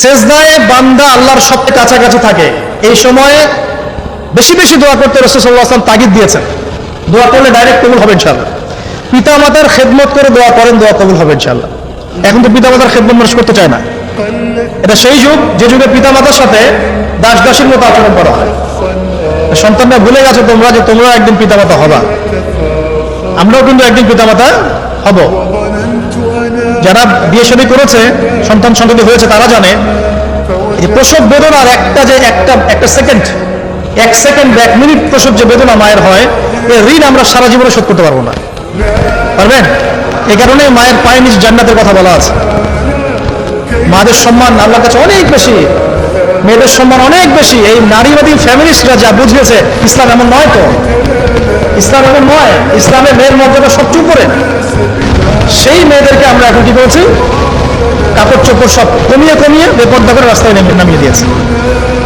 সেজদায় বান্দা আল্লাহর সবচেয়ে কাছাকাছি থাকে। এই সময়ে বেশি বেশি দোয়া করতে রসুল্লাহ আসলাম তাগিদ দিয়েছেন। দোয়া করলে ডাইরেক্ট কবুল হবে ইনশাল্লাহ পিতা মাতার খেদমত করে দোয়া করেন, দোয়া কবুল হবে ইনশাল্লাহ এখন তো পিতা মাতার খেদমত মানুষ করতে চায় না। এটা সেই যুগ, যে যুগে পিতা মাতার সাথে দাস দাসীর মতো আচরণ করা হয়। সন্তানরা ভুলে গেছো তোমরা যে তোমরা একদিন পিতা মাতা হবা। আমরাও কিন্তু একদিন পিতা মাতা হব। যারা বিয়ে শাদী করেছে, সন্তান সন্ততি হয়েছে, তারা জানে যে প্রসব বেদনার একটা যে একটা একটা সেকেন্ড এক সেকেন্ড এক মিনিট প্রসব যে বেদনা মায়ের হয়, এর ঋণ আমরা সারা জীবনে শোধ করতে পারব না। পারবেন? এ কারণে মায়ের পায়ে নিজ জান্নাতের কথা বলা আছে। মাদের সম্মান আল্লাহর কাছে অনেক বেশি, মেয়েদের সম্মান অনেক বেশি। এই নারীবাদী ফ্যামিলিস্টরা যা বুঝিয়েছে, ইসলাম এমন নয় তো। ইসলাম এমন নয় ইসলামের মেয়ের মর্যাদা সবচেয়ে উপরে। সেই মেয়েদেরকে আমরা এখন কি করেছি? কাপড় চোপড় সব কমিয়ে কমিয়ে বেপর্দা করে রাস্তায় নেমে নামিয়ে দিয়েছে।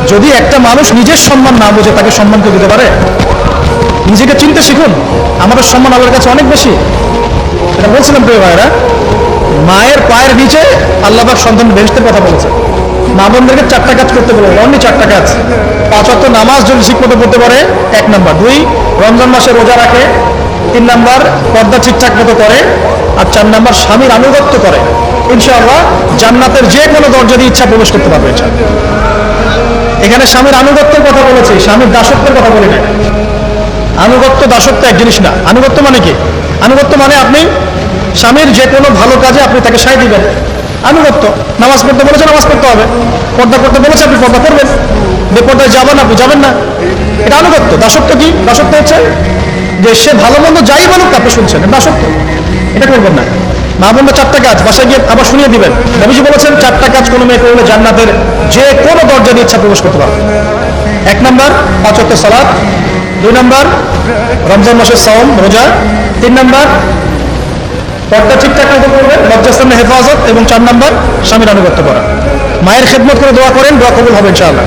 যদি একটা মানুষ নিজের সম্মান না বোঝে তাকে সম্মান কেউ দিতে পারে? নিজেকে চিনতে শিখুন। আমাদের সম্মান আল্লাহর কাছে অনেক বেশি। এটা বলছিলাম প্রিয় ভাইরা মায়ের পায়ের নিচে আল্লাহবাক সন্তান বেহেস্তের কথা বলেছে মা বোনদেরকে চারটা কাজ করতে বলে অনলি চারটা কাজ। পাঁচ অক্ট নামাজ যদি মতো পড়তে পারে, এক নাম্বার। দুই, রমজান মাসে রোজা রাখে। তিন নাম্বার পর্দা ঠিকঠাক মতো করে আর চার নাম্বার স্বামীর আনুগত্য করে। ইনশাআল্লাহ জান্নাতের যে কোনো দরজা দিয়ে ইচ্ছা প্রবেশ করতে পারবে এখানে স্বামীর আনুগত্যের কথা বলেছি স্বামীর দাসত্বের কথা বলি না আনুগত্য দাসত্ব এক জিনিস না। আনুগত্য মানে কি? আনুগত্য মানে আপনি স্বামীর যে কোনো ভালো কাজে আপনি তাকে সায় দিবেন। আনুগত্য নামাজ পড়তে বলেছে নামাজ পড়তে হবে। পর্দা করতে বলেছে আপনি পর্দা করবেন। বেপর্দায় যাবেন আপনি যাবেন না। এটা আনুগত্য দাসত্ব কি? দাসত্ব হচ্ছে যে সে ভালো মন্দ যাই বলুক, আপনি শুনছেন। এটা দাসত্ব এটা করবেন না। মা চারটা কাজ। বাসায় গিয়ে আবার শুনিয়ে দিবেন। নবীজি বলেছেন, চারটা কাজ কোনো মেয়ে করলে জান্নাতের যে কোনো দরজা দিয়ে ইচ্ছা প্রবেশ করতে পারবে। এক নম্বর, পাঁচ ওয়াক্ত সালাত। দুই নম্বর, রমজান মাসের সাওম, রোজা। তিন নম্বর, পর্দা ঠিকঠাক মতো করবে লজ্জাস্থানের হেফাজত। এবং চার নম্বর, স্বামীর আনুগত্য করা। মায়ের খেদমত করে দোয়া করেন, দোয়া কবুল হবে ইনশাআল্লাহ।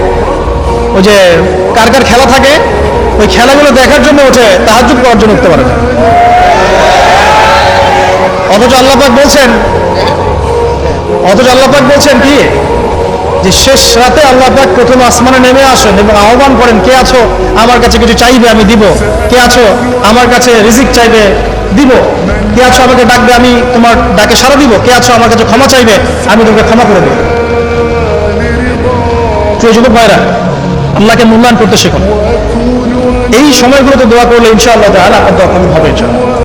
ওই যে কার কার খেলা থাকে, ওই খেলাগুলো দেখার জন্য ওঠে তাহাজুদ করার জন্য উঠতে পারে না। অথচ আল্লাপাক বলছেন, অথচ আল্লাপাক বলছেন কি? যে শেষ রাতে আল্লাপাক প্রথম আসমানে নেমে আসেন এবং আহ্বান করেন, কে আছো? আমার কাছে কিছু চাইবে, আমি দিব। কে আছো? আমার কাছে রিজিক চাইবে, দিব। কে আছো? আমাকে ডাকবে, আমি তোমার ডাকে সারা দিব। কে আছো? আমার কাছে ক্ষমা চাইবে, আমি তোমাকে ক্ষমা করে দেব। যুবক ভাইরা আল্লাহকে মূল্যায়ন করতে শেখো এই সময়গুলোতে দোয়া করলে ইনশাআল্লাহ তাহলে আপনার দোয়া কবুল হবে ইনশাআল্লাহ।